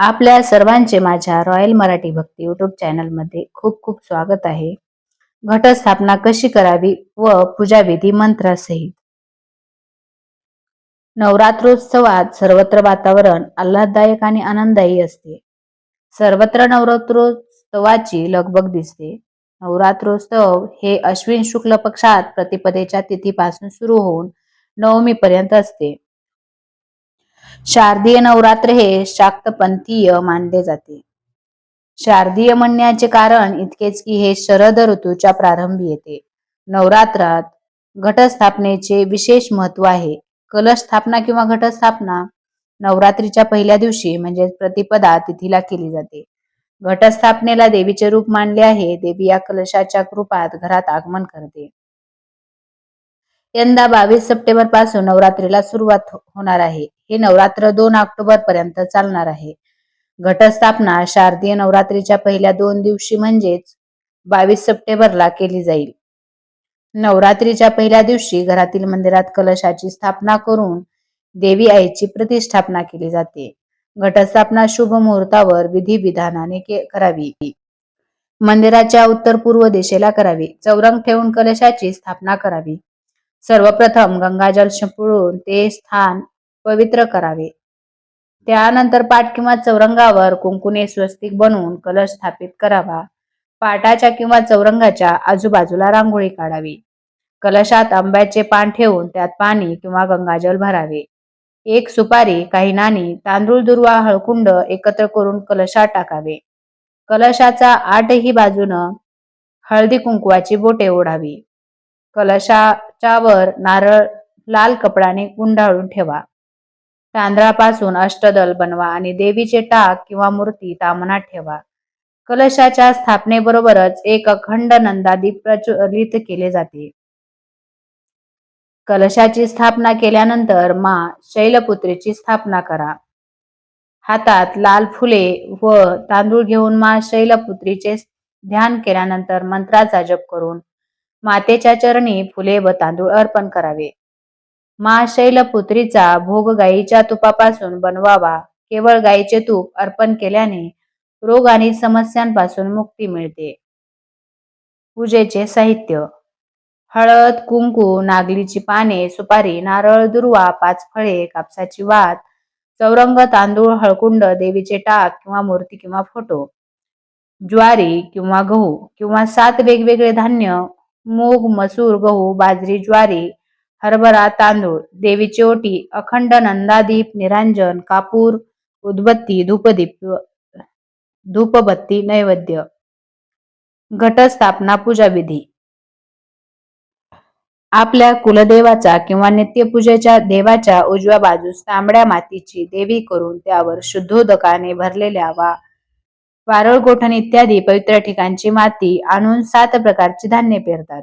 आपल्या सर्वांचे माझ्या रॉयल मराठी भक्ती युट्यूब चॅनलमध्ये खूप खूप स्वागत आहे. घटस्थापना कशी करावी व पूजाविधी मंत्रासहित. नवरात्रोत्सवात सर्वत्र वातावरण आल्हाददायक आणि आनंददायी असते. सर्वत्र नवरात्रोत्सवाची लगबग दिसते. नवरात्रोत्सव हे अश्विन शुक्ल पक्षात प्रतिपदेच्या तिथीपासून सुरू होऊन नवमीपर्यंत असते. शारदीय नवरात्र हे शाक्तपंथीय मानले जाते. शारदीय म्हणण्याचे कारण इतकेच की हे शरद ऋतूच्या प्रारंभी येते. नवरात्रात घटस्थापनेचे विशेष महत्त्व आहे. कलश स्थापना किंवा घटस्थापना नवरात्रीच्या पहिल्या दिवशी म्हणजे प्रतिपदा तिथीला केली जाते. घटस्थापनेला देवीचे रूप मानले आहे. देवी या कलशाच्या रूपात घरात आगमन करते. यंदा बावीस सप्टेंबरपासून नवरात्रीला सुरुवात हो- होणार आहे. हे नवरात्र दोन ऑक्टोबर पर्यंत चालणार आहे. घटस्थापना शारदीय नवरात्रीच्या पहिल्या दोन दिवशी म्हणजेच बावीस सप्टेंबरला केली जाईल. नवरात्रीच्या पहिल्या दिवशी घरातील मंदिरात कलशाची स्थापना करून देवी आईची प्रतिष्ठापना केली जाते. घटस्थापना शुभ मुहूर्तावर विधी विधानाने करावी. मंदिराच्या उत्तर पूर्व दिशेला करावी. चौरंग ठेवून कलशाची स्थापना करावी. सर्वप्रथम गंगाजल शिंपडून ते स्थान पवित्र करावे. त्यानंतर पाठ किंवा चौरंगावर कुंकुने स्वस्तिक बनवून कलश स्थापित करावा. पाटाच्या किंवा चौरंगाच्या आजूबाजूला रांगोळी काढावी. कलशात आंब्याचे पान ठेवून त्यात पाणी किंवा गंगाजल भरावे. एक सुपारी काही नाणी तांदूळ दुर्वा हळकुंड एकत्र करून कलशात टाकावे. कलशाचा आठही बाजूनं हळदी कुंकवाची बोटे ओढावी. कलशाच्या वर नारळ लाल कपडाने गुंडाळून ठेवा. तांदळापासून अष्टदल बनवा आणि देवीचे टाक किंवा मूर्ती तामनात ठेवा. कलशाच्या स्थापनेबरोबरच एक अखंड नंदादीप प्रज्वलित केले जाते. कलशाची स्थापना केल्यानंतर मा शैलपुत्रीची स्थापना करा. हातात लाल फुले व तांदूळ घेऊन मा शैलपुत्रीचे ध्यान केल्यानंतर मंत्राचा जप करून मातेच्या चरणी फुले व तांदूळ अर्पण करावे. मा शैलपुत्रीचा भोग गायीच्या तुपापासून बनवावा. केवळ गायीचे तूप अर्पण केल्याने रोग आणि समस्यांपासून मुक्ती मिळते. पूजेचे साहित्य. हळद कुंकू नागलीची पाने सुपारी नारळ दुर्वा पाच फळे कापसाची वात चौरंग तांदूळ हळकुंड देवीचे टाक किंवा मूर्ती किंवा फोटो ज्वारी किंवा गहू किंवा सात वेगवेगळे धान्य मूग मसूर गहू बाजरी ज्वारी हरभरा तांदूळ देवीची ओटी अखंड नंदादीप निरांजन कापूर उदबत्ती धूपदीप धूपबत्ती नैवेद्य घटस्थापना पूजा विधी. आपल्या कुलदेवाचा किंवा नित्यपूजेच्या देवाच्या उजव्या बाजूस तांबड्या मातीची देवी करून त्यावर शुद्धोदकाने भरलेल्या वा वारळ गोठण इत्यादी पवित्र ठिकाणची माती आणून सात प्रकारची धान्य पेरतात.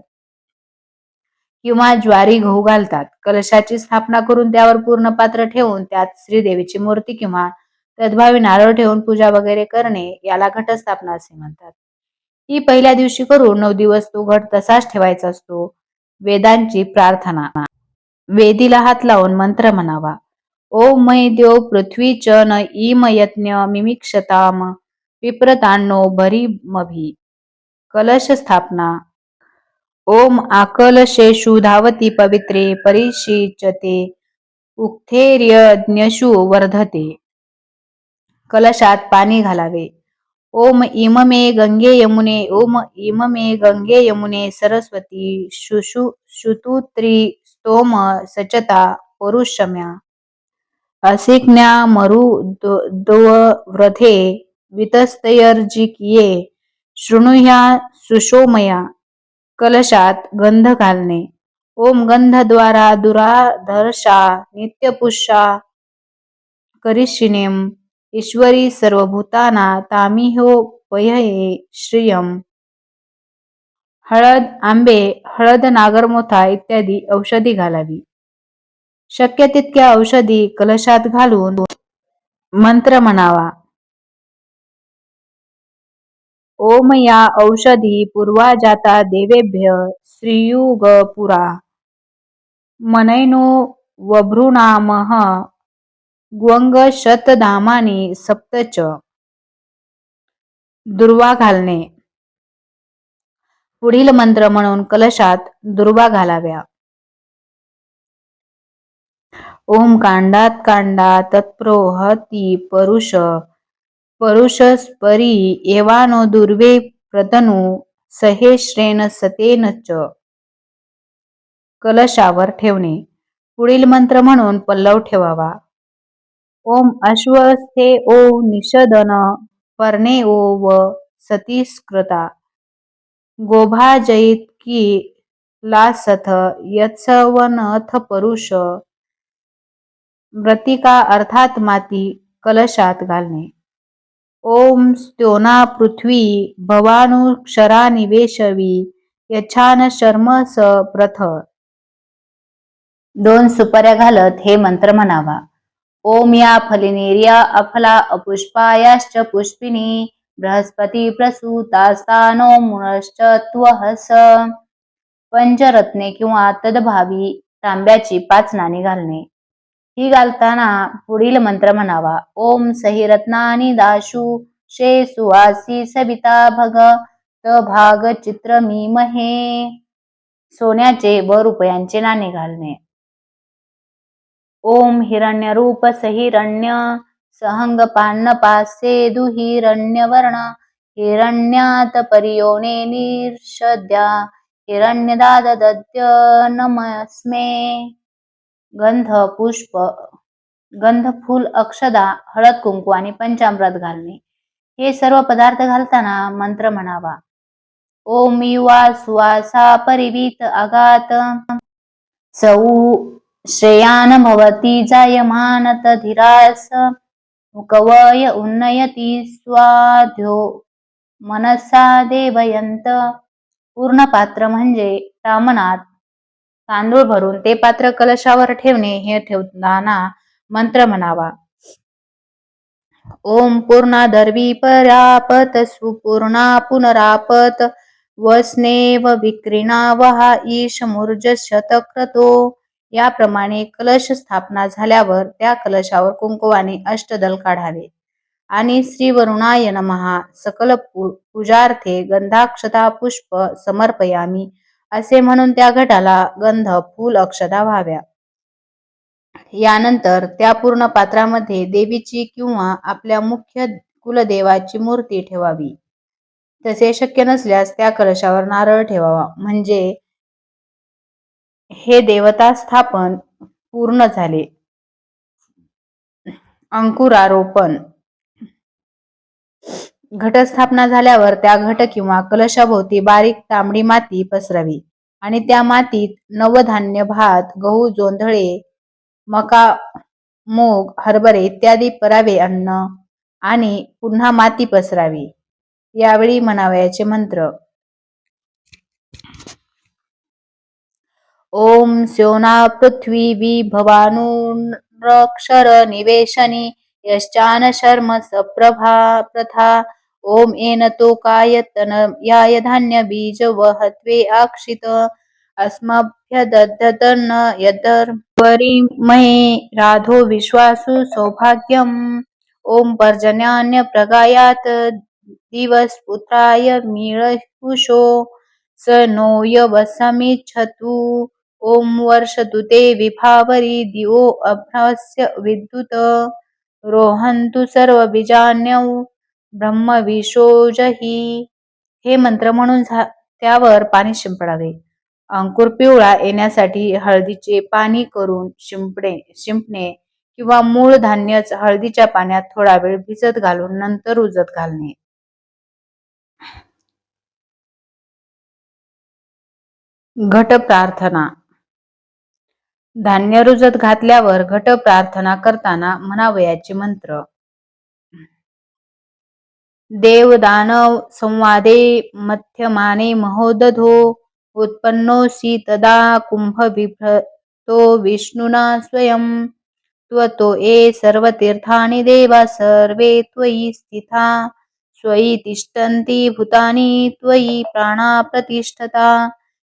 किंवा ज्वारी गहू घालतात. कलशाची स्थापना करून त्यावर पूर्ण पात्र ठेवून त्यात श्रीदेवीची मूर्ती किंवा तद्भावी नारळ ठेवून पूजा वगैरे करणे याला घटस्थापना असे म्हणतात. ही पहिल्या दिवशी करून नऊ दिवस तो घट तसाच ठेवायचा असतो. वेदांची प्रार्थना. वेदीला हात लावून मंत्र म्हणावा. ओम मै देव पृथ्वी च न इम यज्ञ मिमिक्षताम. पिप्रतांडो भरी मभी कलश स्थापना ओम आकलशेषु धावती पवित्रे परिशिचते उक्थेर्यज्ञशु वर्धते। कलशात पाणी घालावे। ओम इममे गंगे यमुने ओम इममे गंगे यमुने सरस्वती शुशु शुतुत्री स्तोम सचता परुषम्या। असिज्ञा मरु व्रथे वितस्तयर्जिकिये शृणुया सुशोमया कलशात गंध घालणे. ओम गंधद्वारा दुराधर्षा नित्यपुषा करिशिनेम ईश्वरी सर्वभूताना तामिहो श्रियम. हळद आंबे हळद नागरमोथा इत्यादी औषधी घालावी. शक्य तितक्या औषधी कलशात घालून मंत्र म्हणावा. ओम या औषधी पूर्वा जाता देवेभ्य श्रीयुगपुरा। मनैनो वभृणामः ग्वंग शतधामानी सप्तच। दुर्वा घालणे। पुढील मंत्र म्हणून कलशात दुर्वा घालाव्या। ओम कांडात कांडा तत्प्रोहती परुष। परुषस्परी एवानो दुर्वे प्रतनु सहेश्रेण सतेन च. कलशावर ठेवणे. पुढील मंत्र म्हणून पल्लव ठेवावा. ओम अश्वस्थे ओ निषदन पर्णे ओ व सतीस्कृता. गोभाजयित्की लासथ यत्सवनथ परुष. व्रतिका अर्थात माती कलशात घालणे. ओम स्त्योना पृथ्वी भवानुक्षरा निवेशवी यच्छान शर्म स प्रथ. दोन सुपाऱ्या घालत हे मंत्र म्हणावा. ओम या फलिनेर्या अफला अपुष्पायाश्च पुष्पिनी बृहस्पती प्रसूतास्तानो मुनश्च त्वहस. पंचरत्ने किंवा तदभावी तांब्याची पाच नाणी घालणे. ही घालताना पुढील मंत्र म्हणावा. ओम सही रत्नानी दाशु शे सुवासी सविता भग त भाग चित्र मी महे सोन्याचे व रुपयांचे नाणे घालणे. ओम हिरण्य रूप सहिरण्य सहंग पान्न पासे दुहिरण्यवर्ण हिरण्यात परियोने निर्षद्या हिरण्यदादद्य नमस्मे. गंध पुष्प गंध फूल अक्षदा हळद कुंकू आणि पंचामृत घालणे. हे सर्व पदार्थ घालताना मंत्र म्हणावा. ओम युवा सुवासा परिवीत आगात सौ श्रेयान भवती जायमानत धीरास. कवय उन्नयती स्वाध्यो मनसा देवयंत पूर्ण पात्र म्हणजे तामनात तांदूळ भरून ते पात्र कलशावर ठेवणे हे ठेवताना मंत्र म्हणावा. ओम पूर्णा दर्वी परापत सुपूर्णा पुनरापत वस्नेव विक्रिणा वहा ईश मूर्ज शतक्रतो. याप्रमाणे कलश स्थापना झाल्यावर त्या कलशावर कुंकुवाने अष्टदल काढावे. आणि श्री वरुणाय नमहा सकल पूजार्थे गंधाक्षता पुष्प समर्पयामी. असे म्हणून त्या घटाला गंध फूल अक्षता व्हाव्या. यानंतर त्या पूर्ण पात्रामध्ये देवीची किंवा आपल्या मुख्य कुलदेवाची मूर्ती ठेवावी. तसे शक्य नसल्यास त्या कलशावर नारळ ठेवावा. म्हणजे हे देवता स्थापन पूर्ण झाले. अंकुरारोपण घटस्थापना झाल्यावर त्या घट किंवा कलशाभोवती बारीक तांबडी माती पसरावी. आणि त्या मातीत नवधान्य भात गहू जोंधळे मका मूग हरभरे इत्यादी परावे अन्न आणि पुन्हा माती पसरावी. यावेळी म्हणावयाचे मंत्र. ओम स्योना पृथ्वी विभवानुरक्षर निवेशनी यश्चान शर्म सप्रभा प्रथा ओम एन तो कायतन याय धान्य बीज वहत्वे आक्षित। अस्मभ्यदधतन यदर परिमहे राधो विश्वासु सौभाग्यम। ओम पर्जन्यान्य प्रगायात दिवस पुत्राय मीळहुषो स नोय वसमिच्छतु ओम वर्षतु ते विभावरी दिवो अभ्रस्य विद्युत। रोहन्तु सर्व बीजान्यौ ब्रह्मविशोजही हे मंत्र म्हणून त्यावर पाणी शिंपडावे. अंकुर पिवळा येण्यासाठी हळदीचे पाणी करून शिंपणे शिंपणे किंवा मूळ धान्यच हळदीच्या पाण्यात थोडा वेळ भिजत घालून नंतर उजत घालणे. घट प्रार्थना. धान्य रुजत घातल्यावर घट प्रार्थना करताना म्हणावयाचे मंत्र. देव दानव संवादे मध्यमाने महोदधो उत्पन्नोऽसि तदा कुम्भविभ्रतो विष्णुना स्वयं। त्वतो ये सर्वतीर्थानि देवा सर्वे त्वयि स्थिता। स्वयि तिष्ठन्ति भूतानि त्वयि प्राणा प्रतिष्ठता।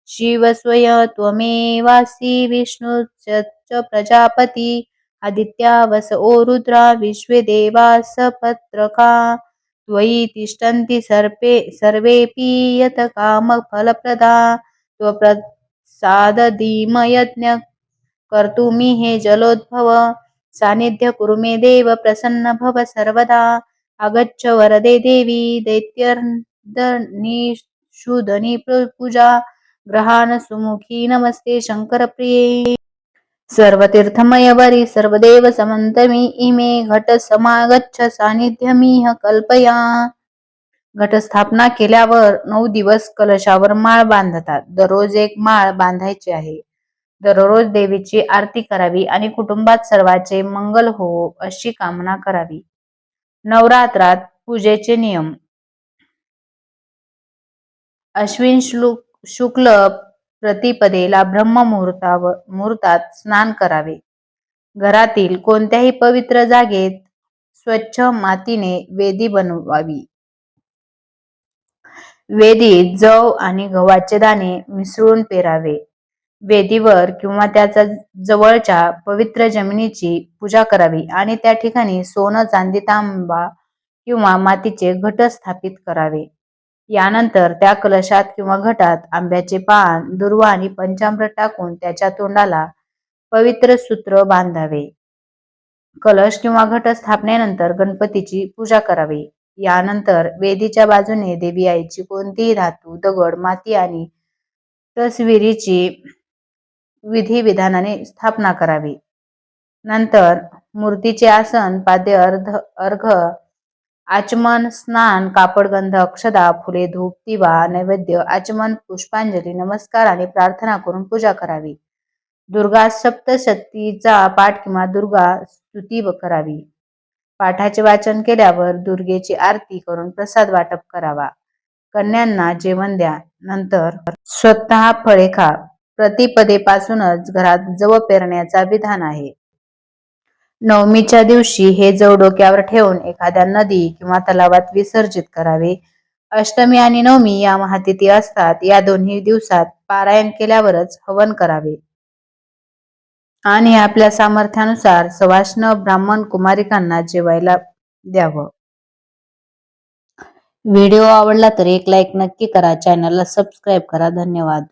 शिव स्वय त्वमेवासि विष्णुश्च प्रजापति। आदित्या वस ओ रुद्रा विश्वे देवा सपत्रका त्वयि तिष्ठन्ति सर्पे सर्वेऽपि यत कामफलप्रदा। त्वप्रसादधीमयज्ञ कर्तुमि हे जलोद्भव। सान्निध्य कुरु मे देव प्रसन्न भव सर्वदा। आगच्छ वरदे देवी दैत्यर्दनिषूदनी पूजा ग्रहाण सुमुखी नमस्ते शङ्करप्रिये। सर्व वरी सर्वदेव समंतमी इमे घट समागच्छ सान्निध्यमिह कल्पया. घटस्थापना केल्यावर नऊ दिवस कलशावर माळ बांधतात. दररोज एक माळ बांधायची आहे. दररोज देवीची आरती करावी आणि कुटुंबात सर्वाचे मंगल हो अशी कामना करावी. नवरात्रात पूजेचे नियम. अश्विन शुक्ल प्रतिपदेला ब्रह्म मुहूर्तावर मुहूर्तात स्नान करावे. घरातील कोणत्याही पवित्र जागेत स्वच्छ मातीने वेदी बनवावी. वेदीत जव आणि गव्हाचे दाणे मिसळून पेरावे. वेदीवर किंवा त्याच्या जवळच्या पवित्र जमिनीची पूजा करावी आणि त्या ठिकाणी सोनं चांदी तांबा किंवा मातीचे घट स्थापित करावे. यानंतर त्या कलशात किंवा घटात आंब्याचे पान दुर्वा आणि पंचामृत टाकून त्याच्या तोंडाला पवित्र सूत्र बांधावे. कलश किंवा घट स्थापनेनंतर गणपतीची पूजा करावी. यानंतर वेदीच्या बाजूने देवी आईची कोणतीही धातू दगड माती आणि तस्विरीची विधी विधानाने स्थापना करावी. नंतर मूर्तीचे आसन पाद्य अर्ध अर्घ आचमन स्नान कापडगंध अक्षदा फुले धूप दिवा नैवेद्य आचमन पुष्पांजली नमस्कार आणि प्रार्थना करून पूजा करावी. दुर्गा सप्तशतीचा पाठ किंवा दुर्गा स्तुती करावी. पाठाचे वाचन केल्यावर दुर्गेची आरती करून प्रसाद वाटप करावा. कन्यांना जेवण द्या नंतर स्वतः फळे खा. प्रतिपदेपासूनच घरात जव पेरण्याचा विधान आहे. नवमीच्या दिवशी हे जव डोक्यावर ठेवून एखाद्या नदी किंवा तलावात विसर्जित करावे. अष्टमी आणि नवमी या महातिथी असतात. या दोन्ही दिवसात पारायण केल्यावरच हवन करावे. आणि आपल्या सामर्थ्यानुसार सवाष्ण ब्राह्मण कुमारिकांना जेवायला द्यावं. व्हिडिओ आवडला तर एक लाईक नक्की करा. चॅनलला सबस्क्राईब करा. धन्यवाद.